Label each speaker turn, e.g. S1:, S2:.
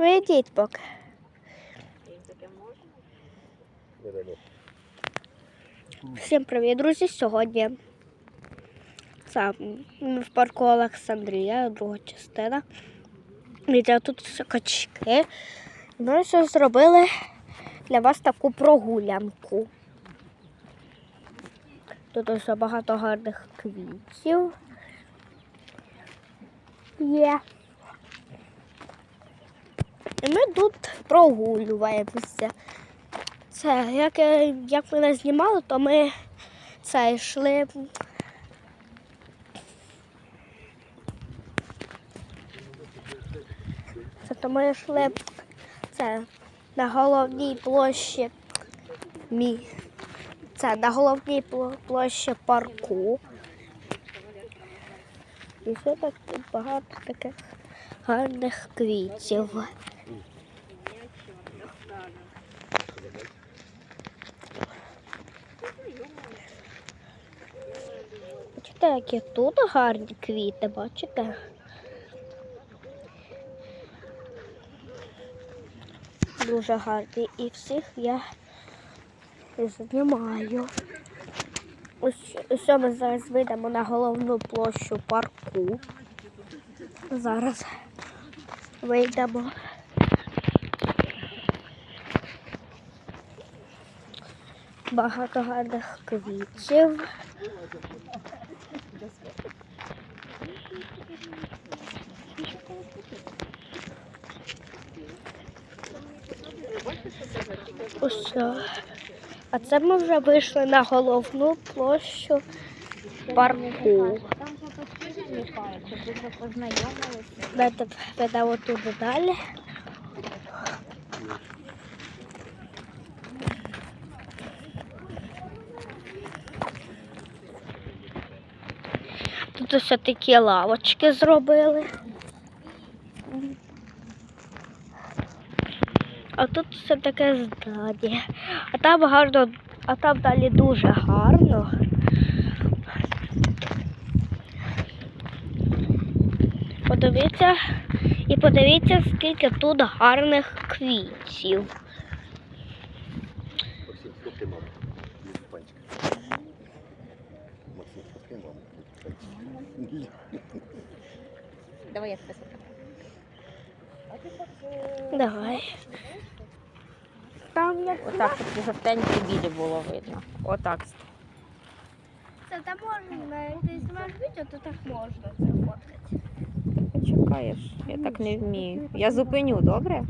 S1: Ну йдіть поки. Всім привіт, друзі! Сьогодні ми в парку Олександрія, друга частина. І тут качки. Ми все зробили для вас таку прогулянку. Тут ось багато гарних квітів. Є. І ми тут прогулюємося. Це як, е, як ми не знімали, то ми це йшли. Це то ми йшли це на головній площі. Мі. Це на головній площі парку. І все так багато таких гарних квітів. Бачите, які тут гарні квіти, бачите? Дуже гарні. І всіх я знімаю. Ось, ось ми зараз вийдемо на головну площу парку. Зараз вийдемо. Багато гарних квітів. Усе. А це ми вже вийшли на головну площу парку.
S2: Там же тут всі
S1: Тут ось такі лавочки зробили. А тут все таке здання. А там гарно, а там далі дуже гарно. Подивіться і подивіться, скільки тут гарних квітів.
S2: Давай я тебе
S1: Давай. Там як
S2: Отак, щоб жовтенькі білі було видно. Отак.
S1: це там можна, ти знімаєш відео, то так можна це фоткати.
S2: Чекаєш, я так не вмію. Я зупиню, добре?